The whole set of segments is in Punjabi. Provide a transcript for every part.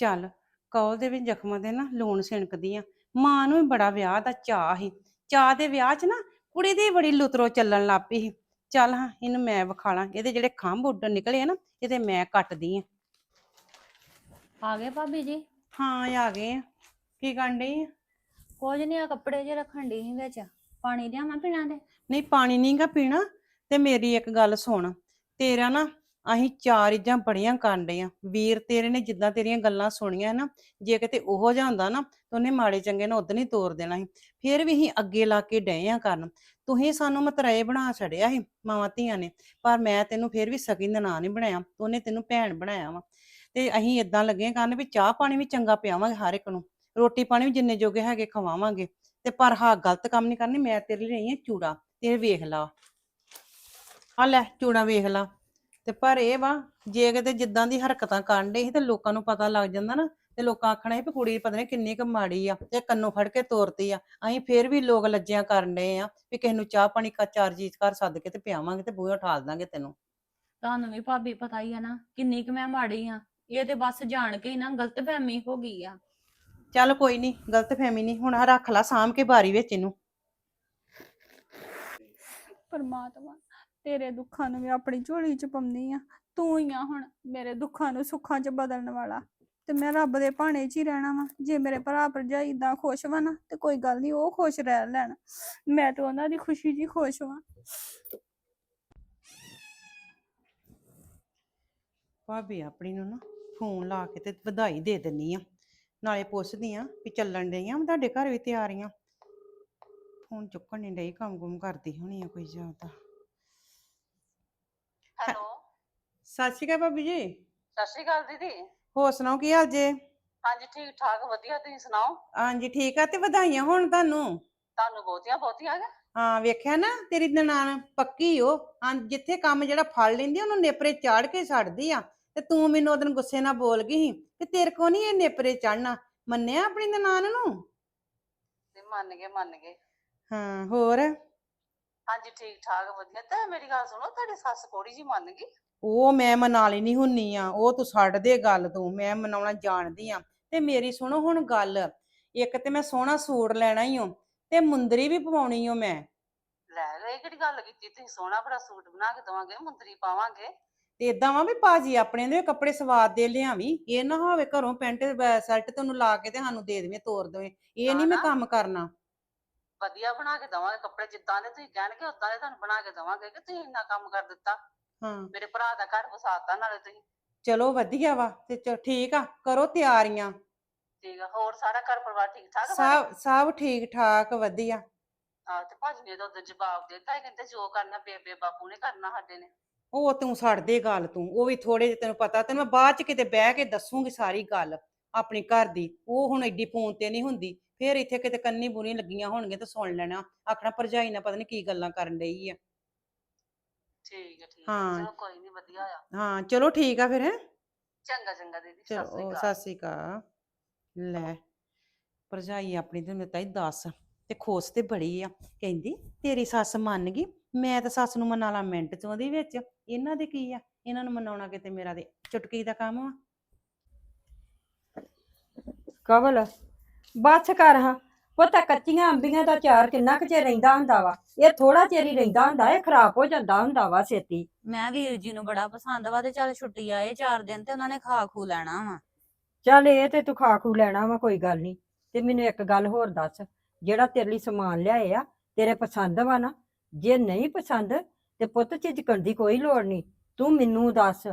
ਚੱਲ ਕੌਲ ਦੇ ਵੀ ਜ਼ਖਮਾਂ ਦੇ ਨਾ ਲੂਣ ਸਿਣਕਦੀ ਆ। ਮਾਂ ਨੂੰ ਵੀ ਬੜਾ ਵਿਆਹ ਦਾ ਚਾਅ ਸੀ। ਚਾਅ ਦੇ ਵਿਆਹ 'ਚ ਨਾ ਕੁੜੀ ਦੀ ਬੜੀ ਲੁਤਰੋ ਚੱਲਣ ਲੱਗ ਪਈ ਸੀ। ਚੱਲ ਹਾਂ ਇਹਨੂੰ ਮੈਂ ਵਿਖਾਲਾਂ ਇਹਦੇ ਜਿਹੜੇ ਖੰਭ ਉੱਡਣ ਨਿਕਲੇ ਆ ਨਾ ਇਹਦੇ ਮੈਂ ਕੱਟਦੀ ਆ। ਆ ਗਏ ਭਾਬੀ ਜੀ? ਹਾਂ ਆ ਗਏ ਆ। ਕੀ ਕਰਨ ਡਈ ਆ? ਕੁਝ ਨਹੀਂ ਆ ਕੱਪੜੇ ਜੇ ਰੱਖਣ ਦੀ ਸੀ ਵਿੱਚ। ਪਾਣੀ ਲਿਆਵਾਂ ਪੀਣਾ ਦੇ ਨਹੀਂ ਪਾਣੀ ਨਹੀਂਗਾ ਪੀਣਾ। ਤੇ ਮੇਰੀ ਇੱਕ ਗੱਲ ਸੁਣ। ਤੇਰਾ ਨਾ ਅਸੀਂ ਚਾਰ ਇਜਾਂ ਬੜੀਆਂ ਕਾਂਡੇ ਆ। ਵੀਰ ਤੇਰੇ ਨੇ ਜਿੱਦਾਂ ਤੇਰੀਆਂ ਗੱਲਾਂ ਸੁਣੀਆਂ ਨਾ, ਜੇ ਕਿਤੇ ਉਹੋ ਜਿਹਾ ਹੁੰਦਾ ਨਾ, ਤਾਂ ਉਹਨੇ ਮਾੜੇ ਚੰਗੇ ਨੂੰ ਉਦੋਂ ਹੀ ਤੋਰ ਦੇਣਾ ਸੀ। ਫਿਰ ਵੀ ਅਸੀਂ ਅੱਗੇ ਲਾ ਕੇ ਡਏ ਆ ਕਰਨ। ਤੁਸੀਂ ਸਾਨੂੰ ਮਤਰੇਏ ਬਣਾ ਛੜਿਆ ਸੀ, ਮਾਵਾਂ ਧੀਆਂ ਨੇ, ਪਰ ਮੈਂ ਤੈਨੂੰ ਫਿਰ ਵੀ ਸਕੀ ਨਾਂ ਨਹੀਂ ਬਣਾਇਆ ਉਹਨੇ ਤੈਨੂੰ ਭੈਣ ਬਣਾਇਆ ਵਾ। ਤੇ ਅਸੀਂ ਇਦਾਂ ਲੱਗੇ ਕਰਨ ਵੀ ਚਾਹ ਪਾਣੀ ਵੀ ਚੰਗਾ ਪਿਆਵਾਂਗੇ ਹਰ ਇੱਕ ਨੂੰ, ਰੋਟੀ ਪਾਣੀ ਵੀ ਜਿੰਨੇ ਜੋਗੇ ਹੈਗੇ ਖਵਾਵਾਂਗੇ। ਤੇ ਪਰ ਹਾਂ, ਗਲਤ ਕੰਮ ਨਹੀਂ ਕਰਨੀ, ਮੈਂ ਤੇਰੇ ਲਈ ਰਹੀ ਹਾਂ ਚੂੜਾ, ਤੇ ਵੇਖ ਲਾ। ਆ ਲੈ, ਚੂੜਾ ਵੇਖ ਲਾ। ਤੇ ਪਰ ਇਹ ਵਾ ਜੇ ਕਿਤੇ ਜਿੱਦਾਂ ਦੀ ਹਰਕਤਾਂ ਕਰਨ ਦੇ ਸੀ ਤੇ ਲੋਕਾਂ ਨੂੰ ਪਤਾ ਲੱਗ ਜਾਂਦਾ ਨਾ ਤੇ ਲੋਕਾਂ ਆਖਣਾ ਸੀ ਵੀ ਕੁੜੀ ਪਤਾ ਨਹੀਂ ਕਿੰਨੀ ਕੁ ਮਾੜੀ ਆ ਤੇ ਕੰਨੋਂ ਫੜ ਕੇ ਤੋਰਤੀ ਆ। ਅਸੀਂ ਫੇਰ ਵੀ ਲੋਕ ਲੱਜਿਆਂ ਕਰਨ ਡਏ ਆ ਵੀ ਕਿਸੇ ਨੂੰ ਚਾਹ ਪਾਣੀ ਕਾ ਚਾਰ ਚੀਜ਼ ਘਰ ਸੱਦ ਕੇ ਤੇ ਪਿਆਵਾਂਗੇ ਤੇ ਬੂਹੇ ਉਠਾਲ ਦਾਂਗੇ ਤੈਨੂੰ। ਤੁਹਾਨੂੰ ਵੀ ਭਾਬੀ ਪਤਾ ਹੀ ਆ ਨਾ ਕਿੰਨੀ ਕੁ ਮੈਂ ਮਾੜੀ ਆ ਇਹ ਤੇ ਬਸ ਜਾਣ ਕੇ ਹੀ ਨਾ ਗਲਤਫਹਿਮੀ ਹੋ ਗਈ ਆ। ਚੱਲ ਕੋਈ ਨਹੀਂ ਗਲਤ ਫਹਿਮੀ ਨਹੀਂ ਹੁਣ ਆਹ ਰੱਖ ਲਾ ਸਾਂਭ ਕੇ ਬਾਰੀ ਵਿੱਚ ਇਹਨੂੰ। ਪਰਮਾਤਮਾ। ਤੇਰੇ ਦੁੱਖਾਂ ਨੂੰ ਮੈਂ ਆਪਣੀ ਝੋਲੀ 'ਚ ਪਾਉਂਦੀ ਆ ਤੂੰ ਹੀ ਆ ਹੁਣ ਮੇਰੇ ਦੁੱਖਾਂ ਨੂੰ ਸੁੱਖਾਂ 'ਚ ਬਦਲਣ ਵਾਲਾ। ਤੇ ਮੈਂ ਰੱਬ ਦੇ ਭਾਣੇ 'ਚ ਹੀ ਰਹਿਣਾ ਵਾ। ਜੇ ਮੇਰੇ ਭਰਾ ਭਰਜਾਈ ਇਦਾਂ ਖੁਸ਼ ਵਾ ਨਾ, ਤੇ ਕੋਈ ਗੱਲ ਨਹੀਂ, ਉਹ ਖੁਸ਼ ਰਹਿ ਲੈਣ। ਮੈਂ ਤਾਂ ਉਹਨਾਂ ਦੀ ਖੁਸ਼ੀ 'ਚ ਹੀ ਖੁਸ਼ ਵਾਂ। ਭਾਬੀ, ਆਪਣੀ ਨੂੰ ਨਾ ਫੋਨ ਲਾ ਕੇ ਤੇ ਵਧਾਈ ਦੇ ਦਿੰਨੀ ਆ ਨਾਲੇ ਪੁੱਛਦੀ ਆ ਵੀ ਚੱਲਣ ਡਈ ਆ ਤੁਹਾਡੇ ਘਰ ਵੀ ਤਿਆਰੀਆਂ? ਫੋਨ ਚੁੱਕਣ ਨਹੀਂ ਡਈ ਕੰਮ ਕੁਮ ਕਰਦੀ ਹੋਣੀ ਆ ਕੋਈ ਜ਼ਿਆਦਾ। ਹੈਲੋ। ਸਤਿ ਸ਼੍ਰੀ ਅਕਾਲ ਭਾਬੀ ਜੀ। ਸਤਿ ਸ਼੍ਰੀ ਅਕਾਲ ਦੀਦੀ। ਹੋਰ ਸੁਣਾਓ ਕੀ ਹਾਲ ਜੇ? ਹਾਂਜੀ ਠੀਕ ਠਾਕ ਵਧੀਆ ਤੁਸੀਂ ਸੁਣਾਓ? ਹਾਂਜੀ ਠੀਕ ਆ ਤੇ ਵਧਾਈਆਂ ਹੋਣ ਤੁਹਾਨੂੰ। ਤੁਹਾਨੂੰ ਬਹੁਤੀਆਂ ਬਹੁਤੀਆਂ ਆ ਹਾਂ ਵੇਖਿਆ ਨਾ ਤੇਰੀ ਨਨਾਣ ਪੱਕੀ ਓ। ਹਾਂ ਜਿੱਥੇ ਕੰਮ ਜਿਹੜਾ ਫੜ ਲੈਂਦੀ ਉਹਨੂੰ ਨੇਪਰੇ ਚਾੜ ਕੇ ਛੱਡਦੀ ਆ। ਤੇ ਤੂੰ ਮੈਨੂੰ ਉਹਦਨ ਗੁੱਸੇ ਨਾਲ ਬੋਲ ਗਈ ਸੀ ਕਿ ਤੇਰੇ ਕੋ ਨਹੀਂ ਇਹ ਨੇਪਰੇ ਚੜਨਾ ਮੰਨਿਆ ਆਪਣੀ ਨਨਾਣ ਨੂੰ? ਤੇ ਮੰਨ ਗਏ ਮੰਨ ਗਏ। ਹਾਂ ਹੋਰ? ਹਾਂਜੀ ਠੀਕ ਠਾਕ ਵਧੀਆ। ਤੇ ਮੇਰੀ ਗੱਲ ਸੁਣੋ ਤੁਹਾਡੀ ਸੱਸ ਕੋੜੀ ਜੀ ਮੰਨ ਗਈ? ਉਹ ਮੈਂ ਮਨਾ ਲੈਣੀ ਹੁੰਨੀ ਆ। ਉਹ ਤੂੰ ਛੱਡ ਦੇ ਗੱਲ ਤੂੰ ਮੈਂ ਮਨਾਉਣਾ ਜਾਣਦੀ ਆ। ਤੇ ਮੇਰੀ ਸੁਣੋ ਹੁਣ ਗੱਲ। ਇੱਕ ਤੇ ਮੈਂ ਸੋਹਣਾ ਸੂਟ ਲੈਣਾ ਹੀ ਓ ਤੇ ਮੁੰਦਰੀ ਵੀ ਪਵਾਉਣੀ ਓ ਮੈਂ। ਲੈ ਲੈ ਇਹ ਕਿਹੜੀ ਗੱਲ ਕੀਤੀ? ਤੁਸੀਂ ਸੋਹਣਾ ਬੜਾ ਸੂਟ ਬਣਾ ਕੇ ਦਵਾਂਗੇ ਮੁੰਦਰੀ ਪਾਵਾਂਗੇ। ਤੇ ਇਦਾਂ ਵਾ ਵੀ ਭਾਜੀ ਆਪਣੇ ਦੇ ਕੱਪੜੇ ਸਵਾਦ ਦੇ ਲਿਆਵੀਂ। ਇਹ ਨਾ ਹੋਵੇ ਘਰੋਂ ਪੈਂਟ ਸ਼ਰਟ ਤੈਨੂੰ ਲਾ ਕੇ ਤੇ ਸਾਨੂੰ ਦੇ ਦੇਵੇਂ ਤੋਰ ਦੇਵੇਂ। ਇਹ ਨਹੀਂ ਮੈਂ। ਕੰਮ ਕਰਨਾ। ਵਧੀਆ ਬਣਾ ਕੇ ਦਵਾਂਗੇ ਕੱਪੜੇ ਜਿੱਦਾਂ ਦੇ ਤੁਸੀਂ ਕਹਿਣਗੇ ਉਦਾਂ ਦੇ ਤੁਹਾਨੂੰ ਬਣਾ ਕੇ ਦਵਾਂਗੇ ਕਿ ਤੁਸੀਂ ਇੰਨਾ ਕੰਮ ਕਰ ਦਿੱਤਾ। ਹਾਂ। ਮੇਰੇ ਭਰਾ ਦਾ ਘਰ ਵਸਾਤਾ ਨਾਲੇ ਤੁਸੀਂ। ਚਲੋ ਵਧੀਆ ਵਾ ਤੇ ਠੀਕ ਆ ਕਰੋ ਤਿਆਰੀਆਂ। ਠੀਕ ਆ ਹੋਰ ਸਾਰਾ ਘਰ ਪਰਿਵਾਰ ਠੀਕ ਠਾਕ ਆ? ਸਭ ਸਭ ਠੀਕ ਠਾਕ ਵਧੀਆ। ਹਾਂ ਤੇ ਭਾਜੀ ਨੇ ਤਾਂ ਉਦੋਂ ਜਵਾਬ ਦਿੱਤਾ ਇਹ ਕਹਿੰਦੇ ਜੋ ਕਰਨਾ ਬੇਬੇ ਬਾਪੂ ਨੇ ਕਰਨਾ ਸਾਡੇ ਨੇ। ਉਹ ਤੂੰ ਛੱਡ ਦੇ ਗੱਲ ਤੂੰ ਉਹ ਵੀ ਥੋੜੇ ਜਿਹੇ ਤੈਨੂੰ ਪਤਾ ਤੈਨੂੰ ਮੈਂ ਬਾਅਦ ਚ ਕਿਤੇ ਬਹਿ ਕੇ ਦੱਸੂਗੀ ਸਾਰੀ ਗੱਲ ਆਪਣੀ ਘਰ ਦੀ ਉਹ ਹੁਣ ਐਡੀ ਫੋਨ ਤੇ ਨਹੀਂ ਹੁੰਦੀ। ਫੇਰ ਇੱਥੇ ਕਿਤੇ ਕੰਨੀ ਬੁਰੀ ਲੱਗੀਆਂ ਹੋਣਗੀਆਂ ਤਾਂ ਸੁਣ ਲੈਣਾ। ਆਖਣਾ ਭਰਜਾਈ ਨਾਲ ਪਤਾ ਨਹੀਂ ਕੀ ਗੱਲਾਂ ਕਰਨ ਡਈ ਆ। ਠੀਕ ਹੈ ਠੀਕ ਹੈ ਹਾਂ। ਚਲੋ ਕੋਈ ਨਹੀਂ ਵਧੀਆ ਆ। ਹਾਂ ਚਲੋ ਠੀਕ ਆ ਫਿਰ ਹੈਂ। ਚੰਗਾ ਚੰਗਾ ਦੀਦੀ ਸਤਿ ਸ੍ਰੀ ਅਕਾਲ। ਸਤਿ ਸ਼੍ਰੀ ਅਕਾਲ। ਲੈ ਭਰਜਾਈ ਆਪਣੀ ਤੇ ਦਿੱਤਾ ਹੀ 10 ਤੇ ਖੋਸ ਤੇ ਬੜੀ ਆ। ਕਹਿੰਦੀ ਤੇਰੀ ਸੱਸ ਮੰਨ ਗਈ ਮੈਂ ਤਾਂ ਸੱਸ ਨੂੰ ਮਨਾ ਲਾ ਮਿੰਟ ਚ ਉਹਦੇ ਵਿੱਚ। ਇਹਨਾਂ ਦੇ ਕੀ ਆ? ਇਹਨਾਂ ਨੂੰ ਮਨਾਉਣਾ ਕਿਤੇ ਮੇਰਾ ਤੇ ਚੁਟਕੀ ਦਾ ਕੰਮ ਆ। ਕਵਲ ਬਸ ਕਰ ਹਾਂ। ਪੁੱਤ ਕੱਚੀਆਂ ਅੰਬੀਆਂ ਦਾ ਚਾਰ ਕਿੰਨਾ ਕੁ ਚਿਰ ਰਹਿੰਦਾ ਹੁੰਦਾ ਵਾ? ਇਹ ਥੋੜਾ ਚਿਰ ਹੀ ਰਹਿੰਦਾ ਹੁੰਦਾ ਇਹ ਖਰਾਬ ਹੋ ਜਾਂਦਾ ਹੁੰਦਾ ਵਾ ਛੇਤੀ। ਮੈਂ ਵੀਰ ਜੀ ਨੂੰ ਬੜਾ ਪਸੰਦ ਵਾ ਤੇ ਚੱਲ ਛੁੱਟੀ ਆਏ ਚਾਰ ਦਿਨ ਤੇ ਉਹਨਾਂ ਨੇ ਖਾ ਖੂ ਲੈਣਾ ਵਾ। ਚੱਲ ਇਹ ਤੇ ਤੂੰ ਖਾ ਖੂ ਲੈਣਾ ਵਾ ਕੋਈ ਗੱਲ ਨਹੀਂ। ਤੇ ਮੈਨੂੰ ਇੱਕ ਗੱਲ ਹੋਰ ਦੱਸ ਜਿਹੜਾ ਤੇਰੇ ਲਈ ਸਮਾਨ ਲਿਆਏ ਆ ਤੇਰੇ ਪਸੰਦ ਵਾ ਨਾ ਜੇ ਨਹੀਂ ਪਸੰਦ ਤੇ ਪੁੱਤ ਝਿਜਕਣ ਦੀ ਕੋਈ ਲੋੜ ਨਹੀਂ। ਤੂੰ ਮੈਨੂੰ ਦੱਸ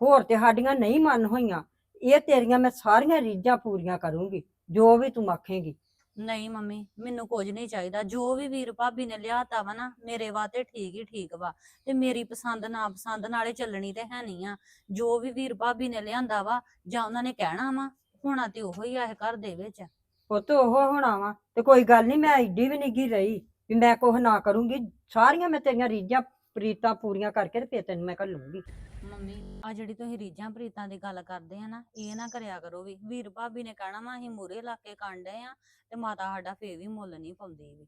ਹੋਰ ਤੇ ਸਾਡੀਆਂ ਨਹੀਂ ਮਨ ਹੋਈਆਂ ਇਹ ਤੇਰੀਆਂ ਮੈਂ ਸਾਰੀਆਂ ਰੀਝਾਂ ਪੂਰੀਆਂ ਕਰੂੰਗੀ। ਜੋ ਵੀ ਤੂੰ ਆਖੇਂਗੀ। ਨਹੀਂ ਮੰਮੀ ਮੈਨੂੰ ਕੁਝ ਨਹੀਂ ਚਾਹੀਦਾ। ਜੋ ਵੀ ਵੀਰ ਭਾਬੀ ਨੇ ਲਿਆਤਾ ਵਾ ਨਾ ਮੇਰੇ ਵਾਸਤੇ ਠੀਕ ਹੀ ਠੀਕ ਵਾ। ਤੇ ਮੇਰੀ ਪਸੰਦ ਨਾ ਪਸੰਦ ਨਾਲੇ ਚੱਲਣੀ ਤੇ ਹੈ ਨਹੀਂ ਆ। ਜੋ ਵੀ ਵੀਰ ਭਾਬੀ ਨੇ ਲਿਆਂਦਾ ਵਾ ਜਾਂ ਉਹਨਾਂ ਨੇ ਕਹਿਣਾ ਵਾ ਹੋਣਾ ਤੇ ਉਹੋ ਹੀ ਆ ਇਹ ਘਰ ਦੇ ਵਿੱਚ। ਪੁੱਤ ਉਹ ਹੋਣਾ ਵਾ। ਤੇ ਕੋਈ ਗੱਲ ਨਹੀਂ ਮੈਂ ਐਡੀ ਵੀ ਨਿੱਗੀ ਰਹੀ ਵੀ ਮੈਂ ਕੁਛ ਨਾ ਕਰੂੰਗੀ। ਸਾਰੀਆਂ ਮੈਂ ਤੇਰੀਆਂ ਰੀਝਾਂ ਪ੍ਰੀਤਾਂ ਪੂਰੀਆਂ ਕਰਕੇ ਤੇ ਫੇਰ ਤੈਨੂੰ ਮੈਂ ਘੱਲੂੰਗੀ ਮੰਮੀ ਆ ਜਿਹੜੀ ਤੁਸੀਂ ਰੀਝਾਂ ਪ੍ਰੀਤਾਂ ਦੀ ਗੱਲ ਕਰਦੇ ਆ ਨਾ, ਇਹ ਨਾ ਕਰਿਆ ਕਰੋ ਵੀ, ਵੀਰ ਭਾਬੀ ਨੇ ਕਹਿਣਾ ਵਾ, ਅਸੀਂ ਮੂਰੇ ਲਾ ਕੇ ਕਾਂਡੇ ਆ ਤੇ ਮਾਤਾ ਸਾਡਾ ਫੇਰ ਵੀ ਮੁੱਲ ਨਹੀਂ ਪਾਉਂਦੀ ਵੀ।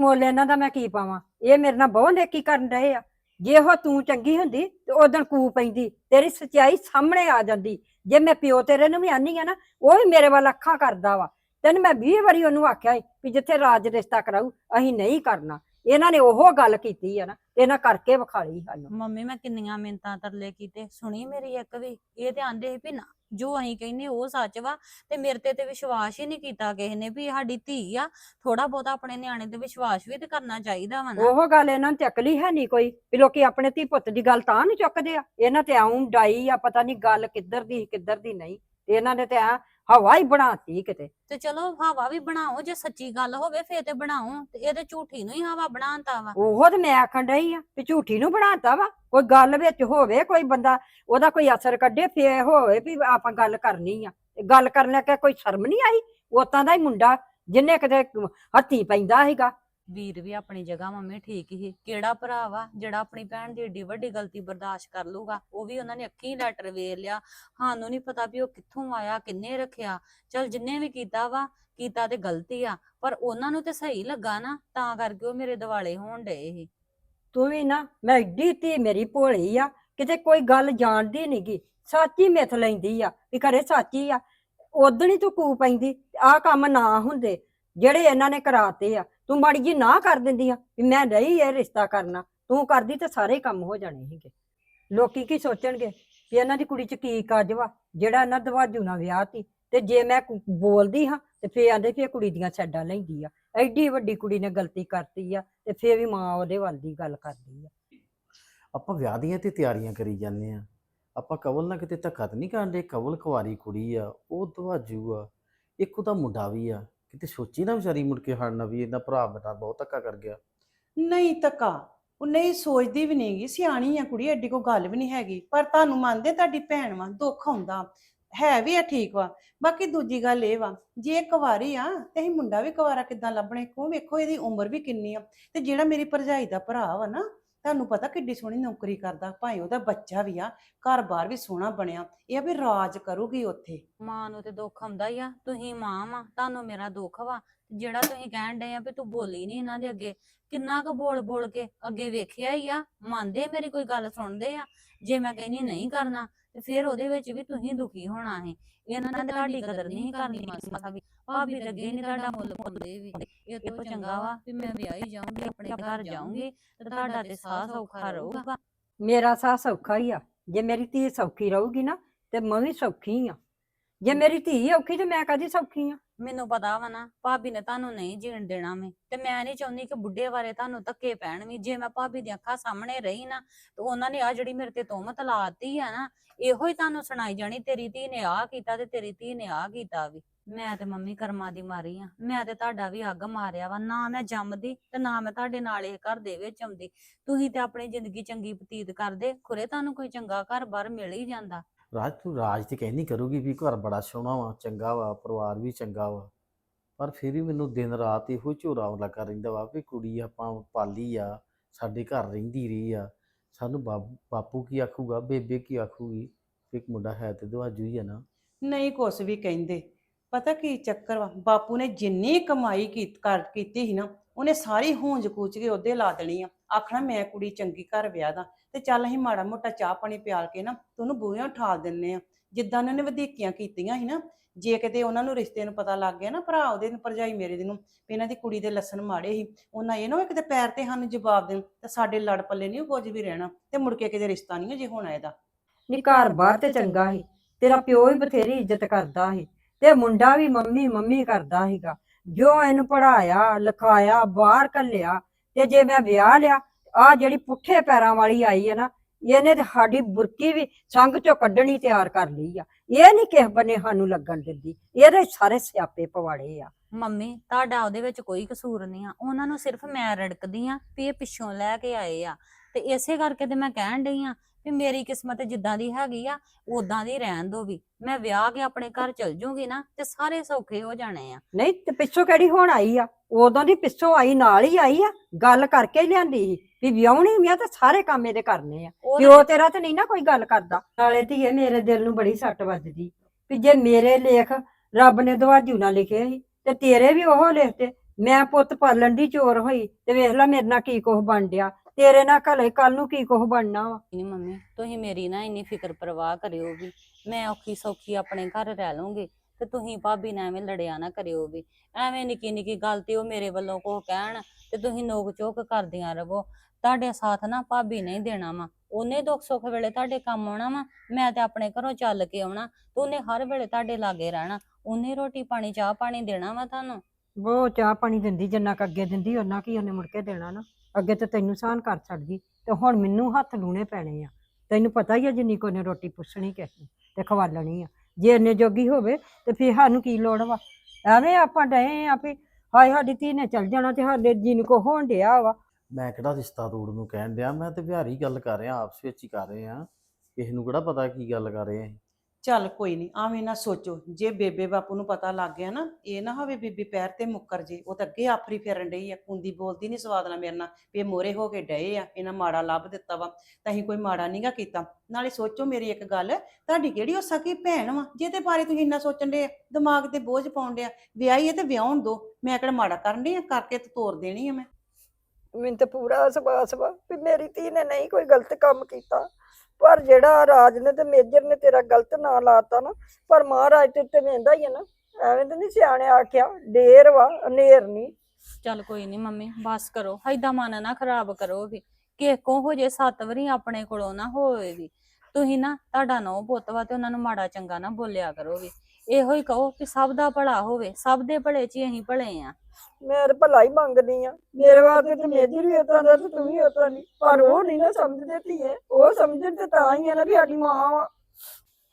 ਮੁੱਲ ਇਹਨਾਂ ਦਾ ਮੈਂ ਕੀ ਪਾਵਾਂ? ਇਹ ਮੇਰੇ ਨਾਲ ਬਹੁਤ ਨੇਕੀ ਕਰਨ ਰਹੇ ਆ। ਜੇ ਉਹ ਤੂੰ ਚੰਗੀ ਹੁੰਦੀ ਤੇ ਉਦੋਂ ਕੂ ਪੈਂਦੀ, ਤੇਰੀ ਸਚਾਈ ਸਾਹਮਣੇ ਆ ਜਾਂਦੀ। ਜੇ ਮੈਂ ਪਿਓ ਤੇਰੇ ਨੂੰ ਵੀ ਆਨੀ ਆ ਨਾ, ਉਹ ਵੀ ਮੇਰੇ ਵੱਲ ਅੱਖਾਂ ਕਰਦਾ ਵਾ। ਤੈਨੂੰ ਮੈਂ 20 ਵਾਰੀ ਉਹਨੂੰ ਆਖਿਆ ਈ ਵੀ ਜਿੱਥੇ ਰਾਜ ਰਿਸ਼ਤਾ ਕਰਾਊ, ਅਸੀਂ ਨਹੀਂ ਕਰਨਾ। ਇਹਨਾਂ ਨੇ ਉਹ ਗੱਲ ਕੀਤੀ ਆ ਨਾ। ਇਹਨਾਂ ਕਰਕੇ ਵਿਖਾਲੀ ਸਾਨੂੰ। ਮੰਮੀ ਮੈਂ ਕਿੰਨੀਆਂ ਮਿੰਤਾਂ ਤਰਲੇ ਕੀਤੇ। ਸੁਣੀ ਮੇਰੀ ਇੱਕ ਵੀ ਇਹ ਤੇ ਆਂਦੇ ਸੀ ਵੀ ਨਾ ਜੋ ਅਸੀਂ ਕਹਿੰਨੇ ਉਹ ਸੱਚ ਵਾ ਤੇ ਮੇਰੇ ਤੇ ਤੇ ਵਿਸ਼ਵਾਸ ਹੀ ਨਹੀਂ ਕੀਤਾ ਕਿਸੇ ਨੇ ਵੀ ਸਾਡੀ ਧੀ ਆ। ਥੋੜਾ ਬਹੁਤਾ ਆਪਣੇ ਨਿਆਣੇ ਤੇ ਵਿਸ਼ਵਾਸ ਵੀ ਤੇ ਕਰਨਾ ਚਾਹੀਦਾ ਵਾ ਨਾ। ਉਹ ਗੱਲ ਇਹਨਾਂ ਨੂੰ ਹੀ ਹੈ ਨਹੀਂ ਕੋਈ ਵੀ ਲੋਕੀ ਆਪਣੇ ਧੀ ਪੁੱਤ ਦੀ ਗੱਲ ਤਾਂ ਨਹੀਂ ਚੁੱਕਦੇ ਆ। ਇਹਨਾਂ ਤੇ ਆਉਂ ਡਾਈ ਆ ਪਤਾ ਨਹੀਂ ਗੱਲ ਕਿੱਧਰ ਦੀ ਕਿੱਧਰ ਦੀ ਨਹੀਂ। ਤੇ ਇਹਨਾਂ ਨੇ ਤੇ ਆ ਹਵਾ ਹੀ ਬਣਾਤੀ ਕਿਤੇ। ਤੇ ਚਲੋ ਹਵਾ ਵੀ ਬਣਾਓ ਜੇ ਸੱਚੀ ਗੱਲ ਹੋਵੇ ਫੇਰ ਤੇ ਬਣਾਓ ਤੇ ਇਹਦੇ ਝੂਠੀ ਨੂੰ ਹੀ ਹਵਾ ਬਣਾਉਂਦਾ ਵਾ। ਉਹ ਤੇ ਮੈਂ ਆਖਣ ਡਈ ਆ ਵੀ ਝੂਠੀ ਨੂੰ ਬਣਾਤਾ ਵਾ ਕੋਈ ਗੱਲ ਵਿੱਚ ਹੋਵੇ ਕੋਈ ਬੰਦਾ ਉਹਦਾ ਕੋਈ ਅਸਰ ਕੱਢੇ ਫੇਰ ਹੋਵੇ ਵੀ ਆਪਾਂ ਗੱਲ ਕਰਨੀ ਆ। ਤੇ ਗੱਲ ਕਰਨ ਲੱਗੇ ਕੋਈ ਸ਼ਰਮ ਨਹੀਂ ਆਈ? ਉਤਾਂ ਦਾ ਹੀ ਮੁੰਡਾ ਜਿੰਨੇ ਕਿਤੇ ਹੱਥੀ ਪੈਂਦਾ ਹੈਗਾ ਵੀਰ ਵੀ ਆਪਣੀ ਜਗ੍ਹਾ ਮੰਮੀ ਠੀਕ ਹੀ। ਕਿਹੜਾ ਭਰਾ ਵਾ ਜਿਹੜਾ ਆਪਣੀ ਭੈਣ ਦੀ ਏਡੀ ਵੱਡੀ ਗਲਤੀ ਬਰਦਾਸ਼ਤ ਕਰ ਲੂਗਾ ਉਹ ਵੀ ਉਹਨਾਂ ਨੇ ਅੱਖੀਂ ਲੈਟਰ ਵੇਖ ਲਿਆ। ਸਾਨੂੰ ਨਹੀਂ ਪਤਾ ਵੀ ਉਹ ਕਿੱਥੋਂ ਆਇਆ, ਕਿੰਨੇ ਰੱਖਿਆ। ਚਲ ਜਿੰਨੇ ਵੀ ਕੀਤਾ ਵਾ, ਕੀਤਾ ਤੇ ਗਲਤੀ ਆ, ਪਰ ਉਹਨਾਂ ਨੂੰ ਤੇ ਸਹੀ ਲੱਗਾ ਨਾ, ਤਾਂ ਕਰਕੇ ਉਹ ਮੇਰੇ ਦਿਵਾਲੇ ਹੋਣ ਡਏ ਸੀ। ਤੂੰ ਵੀ ਨਾ, ਮੈਂ ਏਡੀ ਧੀ ਮੇਰੀ ਭੋਲੀ ਆ, ਕਿਤੇ ਕੋਈ ਗੱਲ ਜਾਣਦੀ ਨਹੀਂਗੀ ਸੱਚੀ ਮਿੱਥ ਲੈਂਦੀ ਆ ਵੀ ਘਰੇ ਸੱਚੀ ਆ। ਉਦਣ ਹੀ ਤੂੰ ਕੂ ਪੈਂਦੀ, ਆਹ ਕੰਮ ਨਾ ਹੁੰਦੇ, ਜਿਹੜੇ ਇਹਨਾਂ ਨੇ ਕਰਾਤੇ ਆ। ਤੂੰ ਮਾੜੀ ਜੀ ਨਾ ਕਰ ਦਿੰਦੀ ਆ ਵੀ ਮੈਂ ਨਹੀਂ ਇਹ ਰਿਸ਼ਤਾ ਕਰਨਾ, ਤੂੰ ਕਰਦੀ ਤੇ ਸਾਰੇ ਕੰਮ ਹੋ ਜਾਣੇ ਸੀਗੇ। ਲੋਕੀ ਕੀ ਸੋਚਣਗੇ ਵੀ ਇਹਨਾਂ ਦੀ ਕੁੜੀ ਚ ਕੀ ਕੱਜ ਵਾ, ਜਿਹੜਾ ਇਹਨਾਂ ਦਵਾਜੂ ਨਾਲ ਵਿਆਹ ਤੀ, ਤੇ ਜੇ ਮੈਂ ਕੁ- ਬੋਲਦੀ ਹਾਂ ਤੇ ਫੇਰ ਆਂਦੇ ਵੀ ਇਹ ਕੁੜੀ ਦੀਆਂ ਛੱਡਾਂ ਲੈਂਦੀ ਆ। ਐਡੀ ਵੱਡੀ ਕੁੜੀ ਨੇ ਗਲਤੀ ਕਰਤੀ ਆ ਤੇ ਫੇਰ ਵੀ ਮਾਂ ਉਹਦੇ ਵੱਲ ਦੀ ਗੱਲ ਕਰਦੀ ਆ। ਆਪਾਂ ਵਿਆਹ ਦੀਆਂ ਤੇ ਤਿਆਰੀਆਂ ਕਰੀ ਜਾਂਦੇ ਆ। ਆਪਾਂ ਕਵਲ ਨਾਲ ਕਿਤੇ ਧੱਕਾ ਤਾਂ ਨਹੀਂ ਕਰਦੇ ਕਵਲ ਕੁਆਰੀ ਕੁੜੀ ਆ, ਉਹ ਦਵਾਜੂ ਆ, ਇੱਕ ਉਹਦਾ ਮੁੰਡਾ ਵੀ ਆ। ਕਿਤੇ ਸੋਚੀ ਨਾ ਵਿਚਾਰੀ ਮੁੜ ਕੇ ਹੜਨਾ ਵੀ ਇਹਦਾ ਭਰਾ ਬੇਟਾ ਬਹੁਤ ਧੱਕਾ ਕਰ ਗਿਆ। ਨਹੀਂ ਤੱਕਾ ਉਹ ਨਹੀਂ ਸੋਚਦੀ ਵੀ ਨਹੀਂਗੀ, ਸਿਆਣੀ ਆ ਕੁੜੀ, ਐਡੀ ਕੋਈ ਗੱਲ ਵੀ ਨਹੀਂ ਹੈਗੀ, ਪਰ ਤੁਹਾਨੂੰ ਮੰਨਦੇ ਤੁਹਾਡੀ ਭੈਣ ਵਾ ਦੁੱਖ ਹੁੰਦਾ ਹੈ ਵੀ ਆ ਠੀਕ ਵਾ, ਬਾਕੀ ਦੂਜੀ ਗੱਲ ਇਹ ਵਾ, ਜੇ ਕੁਵਾਰੀ ਆ, ਤੇ ਅਸੀਂ ਮੁੰਡਾ ਵੀ ਕੁਵਾਰਾ ਕਿੱਦਾਂ ਲੱਭਣੇ, ਕਿਉਂ ਵੇਖੋ ਇਹਦੀ ਉਮਰ ਵੀ ਕਿੰਨੀ ਆ, ਤੇ ਜਿਹੜਾ ਮੇਰੀ ਭਰਜਾਈ ਦਾ ਭਰਾ ਵਾ ਨਾ, ਤੁਹਾਨੂੰ ਪਤਾ ਕਿੱਡੀ ਸੋਹਣੀ ਨੌਕਰੀ ਕਰਦਾ, ਭਾਵੇਂ ਉਹਦਾ ਬੱਚਾ ਵੀ ਆ ਘਰ-ਬਾਰ ਵੀ ਸੋਹਣਾ ਬਣਿਆ, ਇਹ ਆ ਵੀ ਰਾਜ ਕਰੂਗੀ ਉੱਥੇ। ਮਾਂ ਨੂੰ ਤੇ ਦੁੱਖ ਆਉਂਦਾ ਹੀ ਆ, ਤੁਸੀਂ ਮਾਂ ਵਾ, ਤੁਹਾਨੂੰ ਮੇਰਾ ਦੁੱਖ ਵਾ। ਜਿਹੜਾ ਤੁਸੀਂ ਕਹਿਣ ਡਏ ਆ ਵੀ ਤੂੰ ਬੋਲੀ ਨਹੀਂ ਇਹਨਾਂ ਦੇ ਅੱਗੇ, ਕਿੰਨਾ ਕੁ ਬੋਲ ਬੋਲ ਕੇ ਅੱਗੇ ਵੇਖਿਆ ਹੀ ਆ, ਮੰਨਦੇ ਮੇਰੀ ਕੋਈ ਗੱਲ ਸੁਣਦੇ ਆ? ਜੇ ਮੈਂ ਕਹਿੰਦੀ ਨਹੀਂ ਕਰਨਾ, ਤੇ ਫਿਰ ਉਹਦੇ ਵਿੱਚ ਵੀ ਤੁਸੀਂ ਦੁਖੀ ਹੋਣਾ ਹੈ ਇਹਨਾਂ ਨੇ ਤੁਹਾਡੀ ਕਦਰ ਨਹੀਂ ਕਰਨੀ, ਮਾਸਾ ਵੀ। ਭਾਬੀ ਲੱਗੇ ਅੱਗੇ ਨਹੀਂ ਤੁਹਾਡਾ ਮੁੱਲ ਪਾਉਂਦੇ ਵੀ। ਇਹ ਤੋਂ ਚੰਗਾ ਵਾ ਵੀ ਮੈਂ ਵਿਆਹੀ ਜਾਊਂਗੀ, ਆਪਣੇ ਘਰ ਜਾਊਂਗੀ, ਤੇ ਤੁਹਾਡਾ ਤੇ ਸਾਹ ਸੌਖਾ ਰਹੂਗਾ। ਮੇਰਾ ਸਾਹ ਸੌਖਾ ਹੀ ਆ। ਜੇ ਮੇਰੀ ਧੀ ਸੌਖੀ ਰਹੂਗੀ ਨਾ, ਤੇ ਮੈਂ ਵੀ ਸੌਖੀ ਆ। ਜੇ ਮੇਰੀ ਧੀ ਔਖੀ ਤੇ ਮੈਂ ਕਦੀ ਸੌਖੀ ਆ? ਮੈਨੂੰ ਪਤਾ ਵਾ ਨਾ, ਭਾਬੀ ਨੇ ਤੁਹਾਨੂੰ ਨਹੀਂ ਜੀਣ ਦੇਣਾ ਮੈਂ ਤੇ ਮੈਂ ਨਹੀਂ ਚਾਹੁੰਦੀ ਕਿ ਬੁੱਢੇ ਬਾਰੇ ਤੁਹਾਨੂੰ ਧੱਕੇ ਪੈਣ ਵੀ, ਜੇ ਮੈਂ ਭਾਬੀ ਦੀਆਂ ਅੱਖਾਂ ਸਾਹਮਣੇ ਰਹੀ ਨਾ, ਤੇ ਉਹਨਾਂ ਨੇ ਆ ਜਿਹੜੀ ਮੇਰੇ ਤੇ ਤੋਮਤ ਲਾਤੀ ਆ ਨਾ, ਇਹੋ ਹੀ ਤੁਹਾਨੂੰ ਸੁਣਾਈ ਜਾਣੀ, ਤੇਰੀ ਧੀ ਨੇ ਆਹ ਕੀਤਾ ਤੇ ਤੇਰੀ ਧੀ ਨੇ ਆਹ ਕੀਤਾ ਵੀ। ਮੈਂ ਤੇ ਮੰਮੀ ਕਰਮਾਂ ਦੀ ਮਾਰੀ ਆ, ਮੈਂ ਤੇ ਤੁਹਾਡਾ ਵੀ ਅੱਗ ਮਾਰਿਆ ਵਾ, ਨਾ ਮੈਂ ਜੰਮਦੀ ਤੇ ਨਾ ਮੈਂ ਤੁਹਾਡੇ ਨਾਲ ਇਹ ਘਰ ਦੇ ਵਿੱਚ ਆਉਂਦੀ। ਤੁਸੀਂ ਤੇ ਆਪਣੀ ਜ਼ਿੰਦਗੀ ਚੰਗੀ ਬਤੀਤ ਕਰਦੇ, ਖੁਰੇ ਤੁਹਾਨੂੰ ਕੋਈ ਚੰਗਾ ਘਰ-ਬਾਰ ਮਿਲ ਹੀ ਜਾਂਦਾ। ਰਾਜ, ਤੂੰ ਰਾਜ ਤੇ ਕਹਿੰਦੀ ਕਰੂਗੀ ਵੀ ਘਰ ਬੜਾ ਸੋਹਣਾ ਵਾ, ਚੰਗਾ ਵਾ, ਪਰਿਵਾਰ ਵੀ ਚੰਗਾ ਵਾ। ਪਰ ਫਿਰ ਵੀ ਮੈਨੂੰ ਦਿਨ ਰਾਤ ਇਹੋ ਝੋਰਾ ਲੱਗਾ ਰਹਿੰਦਾ ਵਾ ਵੀ ਕੁੜੀ ਆਪਾਂ ਪਾਲੀ ਆ, ਸਾਡੇ ਘਰ ਰਹਿੰਦੀ ਰਹੀ ਆ। ਸਾਨੂੰ ਬਾਪ- ਬਾਪੂ ਕੀ ਆਖੂਗਾ, ਬੇਬੇ ਕੀ ਆਖੂਗੀ, ਵੀ ਇੱਕ ਮੁੰਡਾ ਹੈ ਤੇ ਦਵਾਜੂ ਹੀ ਆ ਨਾ। ਨਹੀਂ ਕੁਛ ਵੀ ਕਹਿੰਦੇ। ਪਤਾ ਕੀ ਚੱਕਰ ਵਾ? ਬਾਪੂ ਨੇ ਜਿੰਨੀ ਕਮਾਈ ਕੀਤ- ਕਰ, ਕੀਤੀ ਸੀ ਨਾ, ਉਹਨੇ ਸਾਰੀ ਹੂੰਜ ਕੂਚ ਕੇ ਉਹਦੇ ਲਾ ਦੇਣੀ ਆ। ਆਖਣਾ ਮੈਂ ਕੁੜੀ ਚੰਗੀ ਘਰ ਵਿਆਹ ਦਾ ਤੇ ਚੱਲ ਅਸੀਂ ਮਾੜਾ ਮੋਟਾ ਚਾਹ ਪਾਣੀ ਪਿਆਲ ਕੇ ਨਾ ਤੇ ਉਹਨੂੰ ਬੂਹਿਆਂ ਉਠਾ ਦਿੰਨੇ ਆ। ਜਿੱਦਾਂ ਉਹਨੇ ਵਧੀਕੀਆਂ ਕੀਤੀਆਂ ਸੀ ਨਾ, ਜੇ ਕਿਤੇ ਉਹਨਾਂ ਨੂੰ ਰਿਸ਼ਤੇ ਨੂੰ ਪਤਾ ਲੱਗ ਗਿਆ ਨਾ, ਭਰਾ ਉਹਦੇ ਨੂੰ, ਭਰਜਾਈ ਮੇਰੇ ਦੇ ਨੂੰ, ਵੀ ਇਹਨਾਂ ਦੀ ਕੁੜੀ ਦੇ ਲੱਛਣ ਮਾੜੇ ਸੀ, ਉਹਨਾਂ ਇਹ ਨਾ ਹੋਏ ਕਿਤੇ ਪੈਰ ਤੇ ਸਾਨੂੰ ਜਵਾਬ ਦੇਣ ਤੇ ਸਾਡੇ ਲੜ ਪੱਲੇ ਨਹੀਂ ਕੁਝ ਵੀ ਰਹਿਣਾ ਤੇ ਮੁੜ ਕੇ ਕਿਤੇ ਰਿਸ਼ਤਾ ਨਹੀਂ ਜੇ ਹੋਣਾ ਇਹਦਾ। ਨੀ ਘਰ ਬਾਹਰ ਤੇ ਚੰਗਾ ਸੀ, ਤੇਰਾ ਪਿਓ ਵੀ ਬਥੇਰੀ ਇੱਜ਼ਤ ਕਰਦਾ ਸੀ। ਤੇ ਮੁੰਡਾ ਵੀ ਮੰਮੀ ਮੰਮੀ ਕਰਦਾ ਸੀਗਾ। ਜੋ ਇਹਨੂੰ ਪੜਾਇਆ ਲਿਖਾਇਆ, ਬਾਹਰ ਕੱਲਿਆ ਤੇ ਜੇ ਮੈਂ ਵਿਆਹ ਲਿਆ ਆ ਜਿਹੜੀ ਪੁੱਠੇ ਪੈਰਾਂ ਵਾਲੀ ਆਈ ਹੈ ਨਾ, ਇਹਨੇ ਤੇ ਸਾਡੀ ਬੁਰਕੀ ਵੀ ਸੰਗ ਚੋਂ ਕੱਢਣੀ ਤਿਆਰ ਕਰ ਲਈ ਆ। ਇਹ ਨਹੀਂ ਕਿਸੇ ਬੰਨੇ ਸਾਨੂੰ ਲੱਗਣ ਦਿੰਦੀ। ਇਹਦੇ ਸਾਰੇ ਸਿਆਪੇ ਪਵਾੜੇ ਆ। ਮੰਮੀ, ਤੁਹਾਡਾ ਉਹਦੇ ਵਿੱਚ ਕੋਈ ਕਸੂਰ ਨਹੀਂ ਆ। ਉਹਨਾਂ ਨੂੰ ਸਿਰਫ ਮੈਂ ਰੜਕਦੀ ਆ ਵੀ ਇਹ ਪਿੱਛੋਂ ਲੈ ਕੇ ਆਏ ਆ। ਤੇ ਇਸੇ ਕਰਕੇ ਤੇ ਮੈਂ ਕਹਿਣ ਡਈ ਆ ਵੀ ਮੇਰੀ ਕਿਸਮਤ ਜਿੱਦਾਂ ਦੀ ਹੈਗੀ ਆ ਉਦਾਂ ਦੀ ਰਹਿਣ ਦੋ ਵੀ। ਮੈਂ ਵਿਆਹ ਕੇ ਆਪਣੇ ਘਰ ਚਲ ਜੂਗੀ ਨਾ ਤੇ ਸਾਰੇ ਸੌਖੇ ਹੋ ਜਾਣੇ ਆ। ਨਹੀਂ ਤੇ ਪਿੱਛੋਂ ਕਿਹੜੀ ਹੁਣ ਆਈ ਆ? ਉਦੋਂ ਦੀ ਪਿੱਛੋਂ ਆਈ ਨਾਲ ਹੀ ਆਈ ਆ ਗੱਲ ਕਰਕੇ ਹੀ ਲਿਆਂਦੀ ਸੀ ਵੀ ਵਿਆਹਣੀ ਵੀ ਆ ਤੇ ਸਾਰੇ ਕੰਮ ਇਹਦੇ ਕਰਨੇ ਆ। ਉਹ ਪਿਓ ਤੇਰਾ ਤੇ ਨਹੀਂ ਨਾ ਕੋਈ ਗੱਲ ਕਰਦਾ। ਨਾਲੇ ਧੀਏ ਮੇਰੇ ਦਿਲ ਨੂੰ ਬੜੀ ਸੱਟ ਵੱਜਦੀ। ਵੀ ਜੇ ਮੇਰੇ ਲੇਖ ਰੱਬ ਨੇ ਦਵਾਜੂ ਨਾਲ ਲਿਖੇ ਸੀ ਤੇ ਤੇਰੇ ਵੀ ਉਹ ਲਿਖਤੇ। ਮੈਂ ਪੁੱਤ ਪਾਲਣ ਦੀ ਚੋਰ ਹੋਈ ਤੇ ਵੇਖ ਲੈ ਮੇਰੇ ਨਾਲ ਕੀ ਕੁਛ ਬਣ ਡਿਆ। ਤੇਰੇ ਨਾਲ ਘਲੇ ਕੱਲ ਨੂੰ ਕੀ ਕੁਝ ਬਣਨਾ ਵਾ? ਨਹੀਂ ਮੰਮੀ ਤੁਸੀਂ ਮੇਰੀ ਨਾ ਇੰਨੀ ਫਿਕਰ ਪਰਵਾਹ ਕਰਿਓ ਵੀ। ਮੈਂ ਔਖੀ ਸੌਖੀ ਆਪਣੇ ਘਰ ਰਹਿ ਲਵਾਂਗੀ ਤੇ ਤੁਸੀਂ ਭਾਬੀ ਨਾਲ ਐਵੇਂ ਲੜਿਆ ਨਾ ਕਰਿਓ ਵੀ। ਐਵੇਂ ਨਿੱਕੀ ਨਿੱਕੀ ਗੱਲ ਤੇ ਉਹ ਮੇਰੇ ਵੱਲੋਂ ਕੋ ਕਹਿਣ ਤੇ ਤੁਸੀਂ ਨੋਕ ਝੋਕ ਕਰਦੀਆਂ ਰਹੋ ਤੁਹਾਡੇ ਸਾਥ ਨਾ ਭਾਬੀ ਨਹੀਂ ਦੇਣਾ ਵਾ। ਉਹਨੇ ਦੁੱਖ ਸੁੱਖ ਵੇਲੇ ਤੁਹਾਡੇ ਕੰਮ ਆਉਣਾ ਵਾ ਮੈਂ ਤੇ ਆਪਣੇ ਘਰੋਂ ਚੱਲ ਕੇ ਆਉਣਾ। ਤੇ ਉਹਨੇ ਹਰ ਵੇਲੇ ਤੁਹਾਡੇ ਲਾਗੇ ਰਹਿਣਾ। ਉਹਨੇ ਰੋਟੀ ਪਾਣੀ ਚਾਹ ਪਾਣੀ ਦੇਣਾ ਵਾ ਤੁਹਾਨੂੰ? ਉਹ ਚਾਹ ਪਾਣੀ ਦਿੰਦੀ ਜਿੰਨਾ ਕ ਅੱਗੇ ਦਿੰਦੀ ਉਹਨਾਂ ਕੀ ਉਹਨੇ ਮੁੜ ਕੇ ਦੇਣਾ ਨਾ। ਅੱਗੇ ਤੇ ਤੈਨੂੰ ਸਾਨ ਕਰ ਛੱਡਦੀ ਤੇ ਹੁਣ ਮੈਨੂੰ ਹੱਥ ਲੂਣੇ ਪੈਣੇ ਆ। ਤੈਨੂੰ ਪਤਾ ਹੀ ਆ ਜਿੰਨੀ ਕੋ ਨੇ ਰੋਟੀ ਪੁੱਛਣੀ ਕਿਸੇ ਨੂੰ ਤੇ ਖਵਾਲਣੀ ਆ। ਜੇ ਇੰਨੇ ਜੋਗੀ ਹੋਵੇ ਤੇ ਫਿਰ ਸਾਨੂੰ ਕੀ ਲੋੜ ਵਾ? ਐਵੇਂ ਆਪਾਂ ਡਏ ਆ ਵੀ ਹਾਏ ਸਾਡੀ ਧੀ ਨੇ ਚੱਲ ਜਾਣਾ ਤੇ ਸਾਡੇ ਜੀ ਨੂੰ ਕੋ ਹੋਣ ਡਿਆ ਵਾ। ਮੈਂ ਕਿਹੜਾ ਰਿਸ਼ਤਾ ਤੋੜ ਨੂੰ ਕਹਿਣ ਡਿਆ? ਮੈਂ ਤੇ ਵਿਹਾਰੀ ਗੱਲ ਕਰ ਰਿਹਾ, ਆਪਸ ਵਿੱਚ ਹੀ ਕਰ ਰਹੇ ਆ। ਕਿਸੇ ਨੂੰ ਕਿਹੜਾ ਪਤਾ ਕੀ ਗੱਲ ਕਰ ਰਹੇ ਆ ਚੱਲ ਕੋਈ ਨਹੀਂ ਆਵੇਂ ਨਾ ਸੋਚੋ। ਜੇ ਬੇਬੇ ਬਾਪੂ ਨੂੰ ਪਤਾ ਲੱਗ ਗਿਆ ਨਾ, ਇਹ ਨਾ ਹੋਵੇ ਬੀਬੀ ਪੈਰ ਤੇ ਮੁੱਕਰ ਜੇ, ਉਹ ਤਾਂ ਅੱਗੇ ਆਫਰੀ ਫਿਰਨ ਡਈ ਆ, ਕੁੰਦੀ ਬੋਲਦੀ ਨਹੀਂ ਸਵਾਦ ਨਾਲ ਮੇਰੇ ਨਾਲ ਵੀ ਇਹ ਮੋਰੇ ਹੋ ਕੇ ਡਏ ਆ, ਇਹਨਾਂ ਮਾੜਾ ਲੱਭ ਦਿੱਤਾ ਵਾ, ਤਾਂ ਅਸੀਂ ਕੋਈ ਮਾੜਾ ਨਹੀਂਗਾ ਕੀਤਾ। ਨਾਲੇ ਸੋਚੋ ਮੇਰੀ ਇੱਕ ਗੱਲ, ਤੁਹਾਡੀ ਕਿਹੜੀ ਉਹ ਸਕੀ ਭੈਣ ਵਾ ਜਿਹਦੇ ਬਾਰੇ ਤੁਸੀਂ ਇੰਨਾ ਸੋਚਣ ਦੇ ਦਿਮਾਗ ਤੇ ਬੋਝ ਪਾਉਣ ਡਿਆ ਵਿਆਹੀ ਹੈ ਤੇ ਵਿਆਹਣ ਦੋ, ਮੈਂ ਕਿਹੜਾ ਮਾੜਾ ਕਰਨ ਡਈ ਆ, ਕਰਕੇ ਤੇ ਤੋਰ ਦੇਣੀ ਆ ਮੈਂ। ਮੈਨੂੰ ਤੇ ਪੂਰਾ ਵਿਸ਼ਵਾਸ ਵਾ ਵੀ ਮੇਰੀ ਧੀ ਨੇ ਨਹੀਂ ਕੋਈ ਗਲਤ ਕੰਮ ਕੀਤਾ। ਪਰ ਜਿਹੜਾ ਰਾਜ ਨੇ ਤੇ ਮੇਜਰ ਨੇ ਤੇਰਾ ਗਲਤ ਨਾਂ ਲਾਤਾ ਨਾ, ਪਰ ਮਹਾਰਾਜ ਤੇ ਤੇ ਵੇਂਦਾ ਹੀ ਆ ਨਾ। ਐਵੇਂ ਤੇ ਨਹੀਂ ਸਿਆਣੇ ਆਖਿਆ, ਡੇਰ ਵਾ, ਹਨੇਰ ਨਹੀਂ ਚੱਲ ਕੋਈ ਨਹੀਂ ਮੰਮੀ, ਬਸ ਕਰੋ, ਏਦਾਂ ਮਨ ਨਾ ਖਰਾਬ ਕਰੋ ਵੀ। ਕਿਸੇ ਕੋ ਹੋ ਜੇ ਸੱਤ ਵਾਰੀ ਆਪਣੇ ਕੋਲੋਂ ਨਾ ਹੋਵੇ ਵੀ। ਤੁਸੀਂ ਨਾ, ਤੁਹਾਡਾ ਨੋ ਪੁੱਤ ਵਾ ਤੇ ਉਹਨਾਂ ਨੂੰ ਮਾੜਾ ਚੰਗਾ ਨਾ ਬੋਲਿਆ ਕਰੋ ਵੀ। ਇਹੋ ਹੀ ਕਹੋ ਕਿ ਸਭ ਦਾ ਭਲਾ ਹੋਵੇ ਸਭ ਦੇ ਭਲੇ 'ਚ ਹੀ ਅਸੀਂ ਭਲੇ ਆ। ਮੈਂ ਤੇ ਭਲਾ ਹੀ ਮੰਗਦੀ ਆ। ਮੇਰੇ ਵਾਸਤੇ ਤੇ ਮੇਜਰ ਵੀ ਉਤਰਾਂ ਦਾ ਤੇ ਤੂੰ ਵੀ ਉਤਰਾਂ ਦੀ। ਪਰ ਉਹ ਨਹੀਂ ਨਾ ਸਮਝਦੇ ਧੀਏ ਉਹ ਸਮਝਣ ਤੇ ਤਾਂ ਹੀ ਆ ਨਾ ਵੀ ਸਾਡੀ ਮਾਂ ਵਾ।